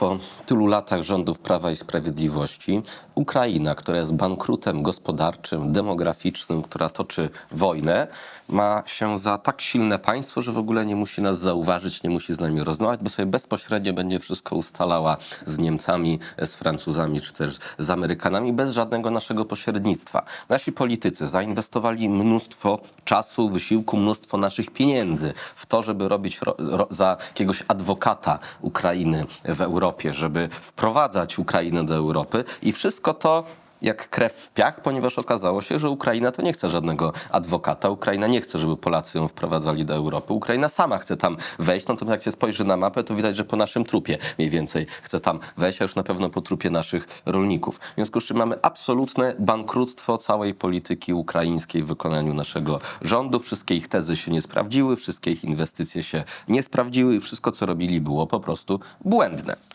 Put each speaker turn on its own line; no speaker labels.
po tylu latach rządów Prawa i Sprawiedliwości Ukraina, która jest bankrutem gospodarczym, demograficznym, która toczy wojnę, ma się za tak silne państwo, że w ogóle nie musi nas zauważyć, nie musi z nami rozmawiać, bo sobie bezpośrednio będzie wszystko ustalała z Niemcami, z Francuzami czy też z Amerykanami bez żadnego naszego pośrednictwa. Nasi politycy zainwestowali mnóstwo czasu, wysiłku, mnóstwo naszych pieniędzy w to, żeby robić ro, za jakiegoś adwokata Ukrainy w Europie, żeby wprowadzać Ukrainę do Europy i wszystko to jak krew w piach, ponieważ okazało się, że Ukraina to nie chce żadnego adwokata. Ukraina nie chce, żeby Polacy ją wprowadzali do Europy. Ukraina sama chce tam wejść. Natomiast jak się spojrzy na mapę, to widać, że po naszym trupie mniej więcej chce tam wejść, a już na pewno po trupie naszych rolników. W związku z czym mamy absolutne bankructwo całej polityki ukraińskiej w wykonaniu naszego rządu. Wszystkie ich tezy się nie sprawdziły, wszystkie ich inwestycje się nie sprawdziły i wszystko, co robili, było po prostu błędne.